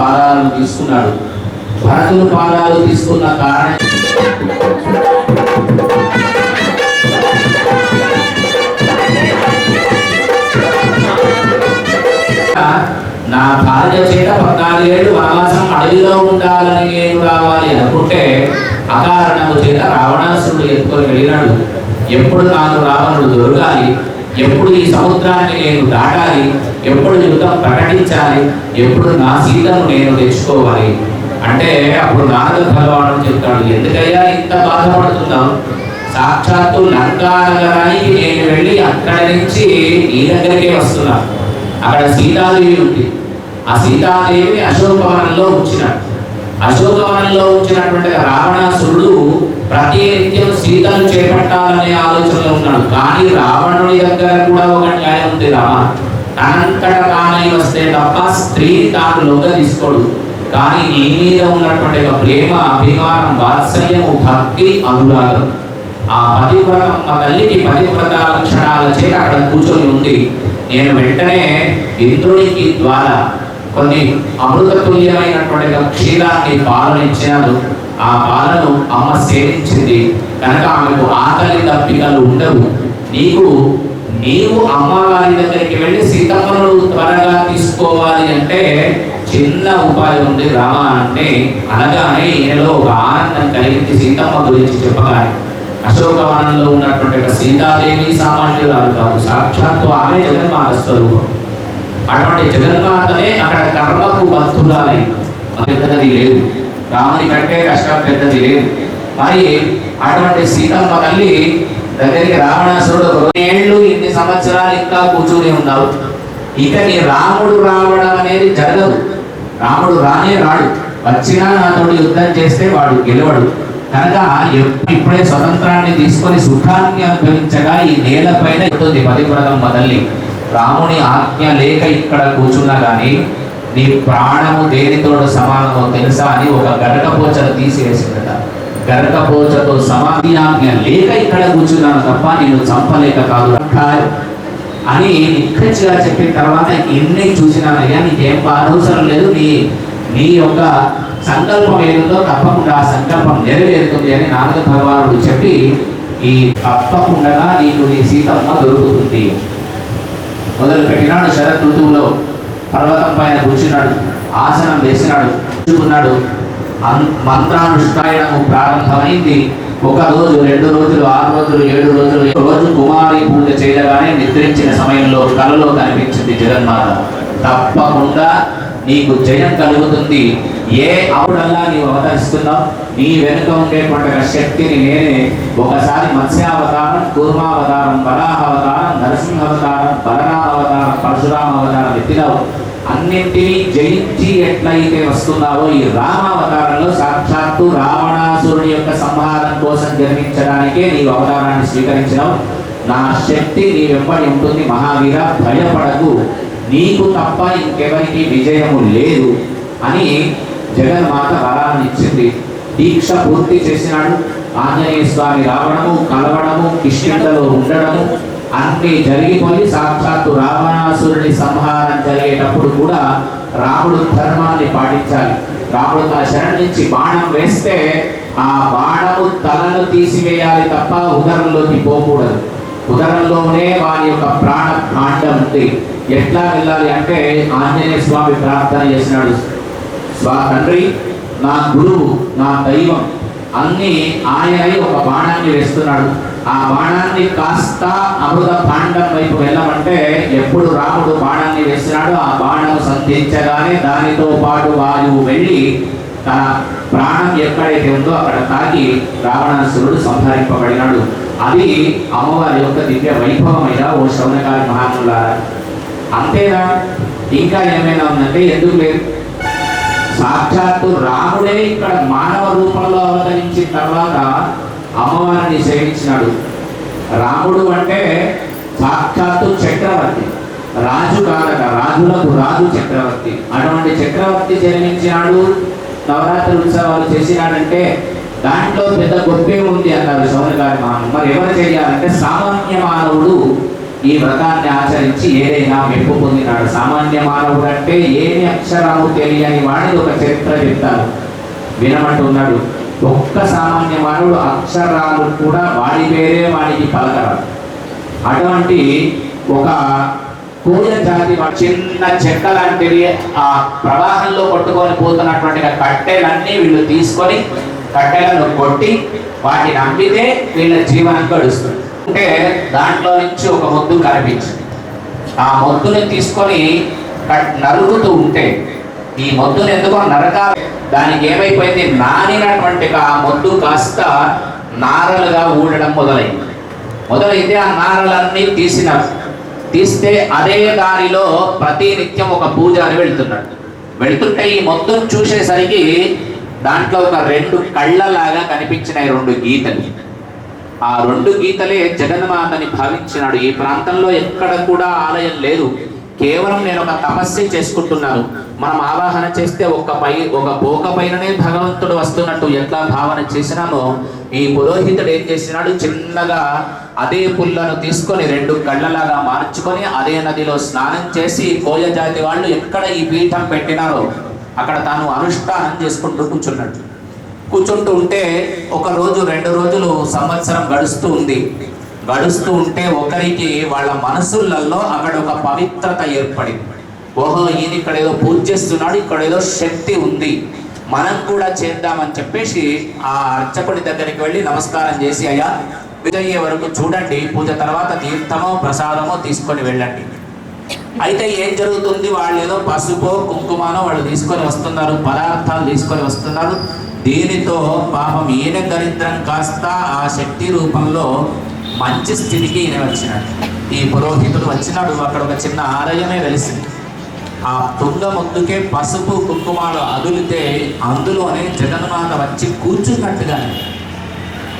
పాదాలను తీసుకున్నాడు భరతుడు పాదాలు తీసుకున్న కారణం నా భార్య చేత పద్నాలుగేళ్ళు వనవాసం అడవిలో ఉండాలని నేను రావాలి అనుకుంటే అకారణము చేత రావణాసురుడు ఎత్తుకొని వెళ్ళినాడు. ఎప్పుడు నాకు రావణుడు దొరకాలి. ఎప్పుడు ఈ సముద్రాన్ని నేను దాటాలి ఎప్పుడు యుద్ధం ప్రకటించాలి ఎప్పుడు నా సీతను నేను తెచ్చుకోవాలి? అంటే అప్పుడు నారద భగవాను చెప్తాడు ఎందుకయ్యా ఇంత బాధపడుతున్నావు? సాక్షాత్తు లంకా నగరానికి నేను వెళ్ళి అక్కడి నుంచి నీ దగ్గరికే వస్తున్నాను అక్కడ సీతాదేవి ఉంది. ఆ సీతాదేవిని అశోకవనంలో ఉంచినాడు. అశోకవనంలో ఉంచినటువంటి రావణాసురుడు ప్రతి నిత్యం సీతను చేపట్టాలనే ఆలోచనలో ఉన్నాడు. కానీ రావణుడి దగ్గర కూడా ఒక న్యాయం ఉంది రామ. తనంతట తానై వస్తే తప్ప స్త్రీ తాను లోక తీసుకోడు. కానీ నీ మీద ఉన్నటువంటి ఒక ప్రేమ అభిమానం వాత్సల్యము భక్తి అనురాగం ఆ పతివ్రతమ్మ తల్లికి పతివ్రత లక్షణాల చేత అక్కడ కూర్చొని ఉంది. నేను వెంటనే ఇంద్రునికి ద్వారా కొన్ని అమృతతుల్యమైనటువంటి ఒక క్షీరాన్ని పాలన ఇచ్చినాడు ఆ పాలను అమ్మ సేవించింది. కనుక ఆమెకు ఆకలి తప్పికలు ఉండవు. నీకు నీవు అమ్మవారి దగ్గరికి వెళ్ళి సీతమ్మను త్వరగా తీసుకోవాలి అంటే చిన్న ఉపాయం ఉంది. రామ అంటే అనగానే ఈయనలో ఒక ఆనందం కలిగించి సీతమ్మ గురించి చెప్పగానే. అశోకవనంలో ఉన్నటువంటి సీతాదేవి సామాన్యురాలు కాదు. సాక్షాత్తు ఆమె జగన్మాత స్వరూపం. అటువంటి జగన్మాతనే అక్కడ కర్మకు బతులాలి పెద్దది లేదు. రాముని కంటే కష్టం పెద్దది లేదు. మరి అటువంటి సీతమ్మ తల్లి దగ్గరికి రావణాసురుడు ఏళ్ళు ఇన్ని సంవత్సరాలు ఇంకా కూర్చుని ఉన్నావు ఇక నీ రాముడు రావడం అనేది జరగదు. రాముడు రానే రాడు. వచ్చినా నాతోడు యుద్ధం చేస్తే వాడు గెలవడు. కనుక ఇప్పుడే స్వతంత్రాన్ని తీసుకొని సుఖాన్ని అనుభవించగా ఈ నేలపైన ఉంటుంది పతివ్రతమ్మ తల్లి. రాముని ఆజ్ఞ లేక ఇక్కడ కూర్చున్నా కానీ నీ ప్రాణము దేనితోడు సమానమో తెలుసా అని ఒక గరకపోచను తీసివేసిందట. గరకపోచతో సమాధి ఆజ్ఞ లేక ఇక్కడ కూర్చున్నాను తప్ప నేను చంపలేక కాదు. అని నిక్కచ్చిగా చెప్పిన తర్వాత ఎన్ని చూసినానయ్యా నీకేం బాధవసరం లేదు. నీ నీ యొక్క సంకల్పం ఏదో తప్పకుండా ఆ సంకల్పం నెరవేరుతుంది అని నారద భగవానుడు చెప్పి ఈ తప్పకుండా నీకు నీ సీతమ్మ దొరుకుతుంది. మొదలు పెట్టినాడు శరత్ ఋతువులో పర్వతం పైన కూర్చున్నాడు. ఆసనం వేసినాడు. కూర్చుకున్నాడు మంత్రానుష్ఠాయనము ప్రారంభమైంది. ఒక రోజు రెండు రోజులు ఆరు రోజులు ఏడు రోజులు రోజు కుమారి పూజ చేయగానే నిద్రించిన సమయంలో కలలో కనిపించింది జగన్మాత. తప్పకుండా నీకు జయం కలుగుతుంది. ఏ ఆవుడల్లా నీవు అవతరిస్తున్నావు? నీ వెనుక ఉండేటువంటి శక్తిని నేనే ఒకసారి మత్స్యావతారం కూర్మావతారం వరాహావతారం నరసింహావతారం బలరామావతారం పరశురామ అవతారం ఎత్తినావు. అన్నింటినీ జయించి ఎట్లయితే వస్తున్నావో ఈ రామావతారంలో సాక్షాత్తు రావణాసురుడి యొక్క సంహారం కోసం జన్మించడానికే నీవు అవతారాన్ని స్వీకరించినావు. నా శక్తి నీ వెంబడి ఉంటుంది మహావీర భయపడకు. నీకు తప్ప ఇంకెవరికి విజయము లేదు అని జగన్మాత వరాన్ని ఇచ్చింది. దీక్ష పూర్తి చేసినాడు. ఆంజనేయ స్వామి రావడము కలవడము కిష్కిందలో ఉండడము అన్ని జరిగిపోయి సాక్షాత్తు రావణాసురుడి సంహారం జరిగేటప్పుడు కూడా రాముడు ధర్మాన్ని పాటించాలి. రాముడు తన శరణ్ నుంచి బాణం వేస్తే ఆ బాణము తలను తీసివేయాలి తప్ప ఉదరంలోకి పోకూడదు. ఉదరంలోనే వారి యొక్క ప్రాణ కాండం ఉంది. ఎట్లా వెళ్ళాలి అంటే ఆంజనేయ స్వామి ప్రార్థన చేసినాడు. స్వా తండ్రి నా గురువు నా దైవం అన్ని ఆయనై ఒక బాణాన్ని వేస్తున్నాడు. ఆ బాణాన్ని కాస్త అమృత పాండం వైపు వెళ్ళమంటే ఎప్పుడు రాముడు బాణాన్ని వేసినాడు ఆ బాణం సంధించగానే దానితో పాటు వాయువు వెళ్ళి తన ప్రాణం ఎక్కడైతే ఉందో అక్కడ తాగి రావణాసురుడు సంహరింపబడినాడు. అది అమ్మవారి యొక్క దివ్య వైభవమైన ఓ శౌనకారి మహానులారా. అంతేనా? ఇంకా ఏమైనా ఉందంటే ఎందుకు లేదు? సాక్షాత్తు రాముడే ఇక్కడ మానవ రూపంలో అవతరించిన తర్వాత అమ్మవారిని సేవించినాడు. రాముడు అంటే సాక్షాత్తు చక్రవర్తి. రాజు కాదట రాజులకు రాజు చక్రవర్తి. అటువంటి చక్రవర్తి జన్మించినాడు. నవరాత్రి ఉత్సవాలు చేసినాడంటే దాంట్లో పెద్ద గొప్పే ఉంది అన్నారు సౌరగారి మానవుడు మరి ఎవరు చేయాలంటే సామాన్య మానవుడు ఈ వ్రతాన్ని ఆచరించి ఏదైనా మెప్పు పొందినాడు. సామాన్య మానవుడు అంటే ఏమి అక్షరాలు తెలియని వాడిని ఒక చరిత్ర చెప్తారు వినమంటున్నాడు. ఒక్క సామాన్య మానవుడు అక్షరాలు కూడా వాడి పేరే వాడికి పలకరాదు అటువంటి ఒక కోయ జాతి వాడు చిన్న చెక్క లాంటివి ఆ ప్రవాహంలో కొట్టుకొని పోతున్నటువంటి కట్టెలన్నీ వీళ్ళు తీసుకొని కట్టెలను కొట్టి వాటిని అమ్మితే వీళ్ళ జీవనం గడుస్తుంది. అంటే దాంట్లో నుంచి ఒక మొద్దు కనిపించింది. ఆ మొద్దుని తీసుకొని కట్- నరుకుతూ ఉంటే ఈ మొద్దుని ఎందుకో నరక దానికి ఏమైపోయింది? నానినటువంటి ఆ మొద్దు కాస్త నారలుగా ఊడడం మొదలైంది. మొదలైతే ఆ నారలన్నీ తీసినారు. తీస్తే అదే దారిలో ప్రతి నిత్యం ఒక పూజారి వెళ్తున్నాడు. వెళ్తుంటే ఈ మొత్తం చూసేసరికి దాంట్లో ఒక రెండు కళ్ళలాగా కనిపించినాయి రెండు గీతలు. ఆ రెండు గీతలే జగన్మాతని భావించినాడు. ఈ ప్రాంతంలో ఎక్కడ కూడా ఆలయం లేదు. కేవలం నేను ఒక తపస్సు చేసుకుంటున్నాను. మనం ఆవాహన చేస్తే ఒక పై ఒక పోక పైననే భగవంతుడు వస్తున్నట్టు ఎట్లా భావన చేసినామో ఈ పురోహితుడు ఏం చేసినాడు? చిన్నగా అదే పుల్లను తీసుకొని రెండు కళ్ళలాగా మార్చుకొని అదే నదిలో స్నానం చేసి కోయ జాతి వాళ్ళు ఎక్కడ ఈ పీఠం పెట్టినారో అక్కడ తాను అనుష్ఠానం చేసుకుంటూ కూర్చున్నట్టు కూర్చుంటూ ఉంటే ఒక రోజు రెండు రోజులు సంవత్సరం గడుస్తూ ఉంది. గడుస్తూ ఉంటే ఒకరికి వాళ్ళ మనసులలో అక్కడ ఒక పవిత్రత ఏర్పడింది. ఓహో ఈయన ఇక్కడ ఏదో పూజ చేస్తున్నాడు ఇక్కడ ఏదో శక్తి ఉంది. మనం కూడా చేద్దామని చెప్పేసి ఆ అర్చకుడి దగ్గరికి వెళ్ళి నమస్కారం చేసి అయ్యా విజయ్యే వరకు చూడండి పూజ తర్వాత తీర్థమో ప్రసాదమో తీసుకొని వెళ్ళండి. అయితే ఏం జరుగుతుంది? వాళ్ళు ఏదో పసుపో కుంకుమానో వాళ్ళు తీసుకొని వస్తున్నారు పదార్థాలు తీసుకొని వస్తున్నారు. దీనితో పాపం ఈయన దరిద్రం కాస్త ఆ శక్తి రూపంలో మంచి స్థితికి ఈయన వచ్చినాడు. ఈ పురోహితుడు వచ్చినాడు. అక్కడ ఒక చిన్న ఆలయమే వెలిసింది. ఆ తుంగ ముందుకే పసుపు కుంకుమాలు అదులితే అందులోనే జగన్మాత వచ్చి కూర్చున్నట్టుగా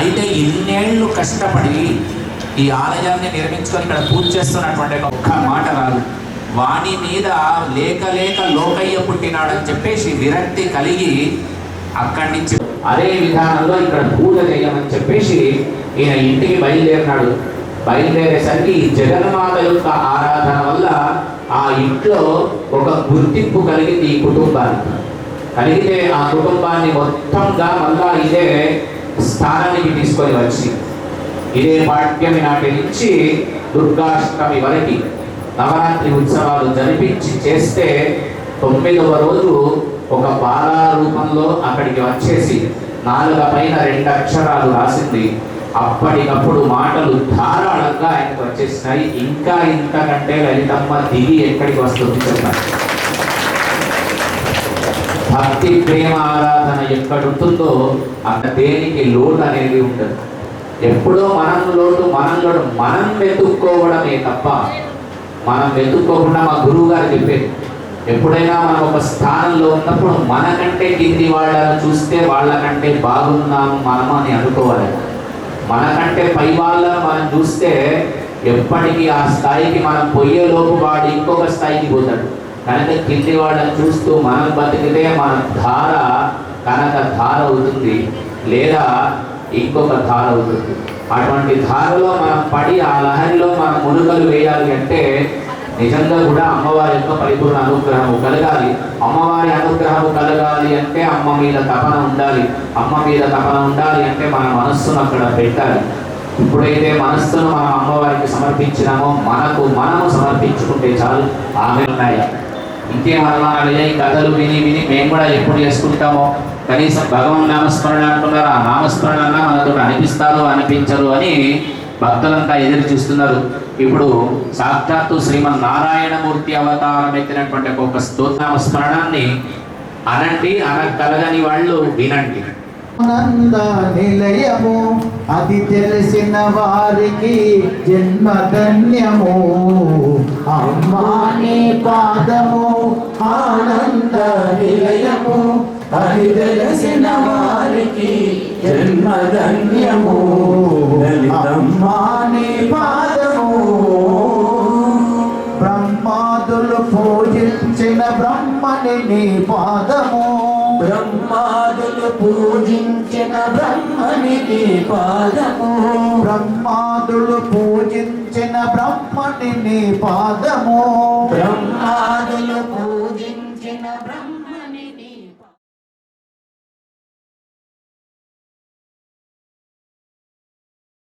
అయితే ఇన్నేళ్ళు కష్టపడి ఈ ఆలయాన్ని నిర్మించుకొని ఇక్కడ పూజ చేస్తున్నటువంటి ఒక్క మాట రాదు. వాణి మీద లేక లేక లోకయ్య పుట్టినాడని చెప్పేసి విరక్తి కలిగి అక్కడి నుంచి అదే విధానంలో ఇక్కడ పూజ చేయమని చెప్పేసి ఈయన ఇంటికి బయలుదేరినాడు. బయలుదేరేసరికి జగన్మాత యొక్క ఆరాధన వల్ల ఆ ఇంట్లో ఒక గుర్తింపు కలిగింది ఈ కుటుంబానికి. కలిగితే ఆ కుటుంబాన్ని మొత్తంగా మళ్ళా ఇదే స్థానానికి తీసుకొని వచ్చి ఇదే పాఠ్యమి నాటి నుంచి దుర్గాష్టమి వరకు నవరాత్రి ఉత్సవాలు జరిపించి చేస్తే తొమ్మిదవ రోజు ఒక బాలా రూపంలో అక్కడికి వచ్చేసి నాలుగ పైన రెండు అక్షరాలు రాసింది. అప్పటికప్పుడు మాటలు ధారాళంగా ఆయనకు వచ్చేసినాయి. ఇంకా ఇంతకంటే లలితమ్మ దిగి ఎక్కడికి వస్తుంది చెప్పండి. భక్తి ప్రేమ ఆరాధన ఎక్కడుంటుందో అంత అక్కడ దేనికి లోటు అనేది ఉండదు. ఎప్పుడో మనం లోటు మనం లోటు మనం వెతుక్కోవడమే తప్ప మనం వెతుక్కోకుండా మా గురువు గారు చెప్పేది ఎప్పుడైనా మనం ఒక స్థానంలో ఉన్నప్పుడు మనకంటే కింది వాళ్ళని చూస్తే వాళ్ళకంటే బాగున్నాము మనము అని అనుకోవాలి. మనకంటే పై వాళ్ళ మనం చూస్తే ఎప్పటికీ ఆ స్థాయికి మనం పోయేలోపు వాడు ఇంకొక స్థాయికి పోతాడు. కనుక కింది వాళ్ళని చూస్తూ మనం బతికితే మన ధార కనుక ధార అవుతుంది. లేదా ఇంకొక ధార అవుతుంది. అటువంటి ధారలో మనం పడి ఆ లహరిలో మనం మునుకలు వేయాలి అంటే నిజంగా కూడా అమ్మవారి యొక్క పరిపూర్ణ అనుగ్రహము కలగాలి. అమ్మవారి అనుగ్రహము కలగాలి అంటే అమ్మ మీద తపన ఉండాలి. అమ్మ మీద తపన ఉండాలి అంటే మన మనస్సును అక్కడ పెట్టాలి. ఇప్పుడైతే మనస్సును మనం అమ్మవారికి సమర్పించినామో మనకు మనము సమర్పించుకుంటే చాలు. ఆమె ఉన్నాయి? ఇంకేం ఈ కథలు విని విని మేము కూడా ఎప్పుడు చేసుకుంటామో? కనీసం భగవన్ నామస్మరణ అంటున్నారు ఆ నామస్మరణ అన్నా మనతో అనిపిస్తారు అనిపించరు అని భక్తులంతా ఎదురు చూస్తున్నారు. ఇప్పుడు సాక్షాత్తు శ్రీమన్ నారాయణమూర్తి అవతారం ఎత్తినటువంటి ఒక స్తోత్రామ స్మరణాన్ని అనండి అనగలగని వాళ్ళు వినండి. ఆనంద నిలయము అది తెలిసిన వారికి జన్మధన్యము. అమ్మా నీ పాదము ఆనంద నిలయము అది తెలిసిన వారికి జన్మధన్యము. నీ పాదము. బ్రహ్మాదులు పూజించిన బ్రహ్మనికి పాదము. బ్రహ్మాదులు పూజించిన బ్రహ్మని నీ పాదము. బ్రహ్మాదులు పూజించిన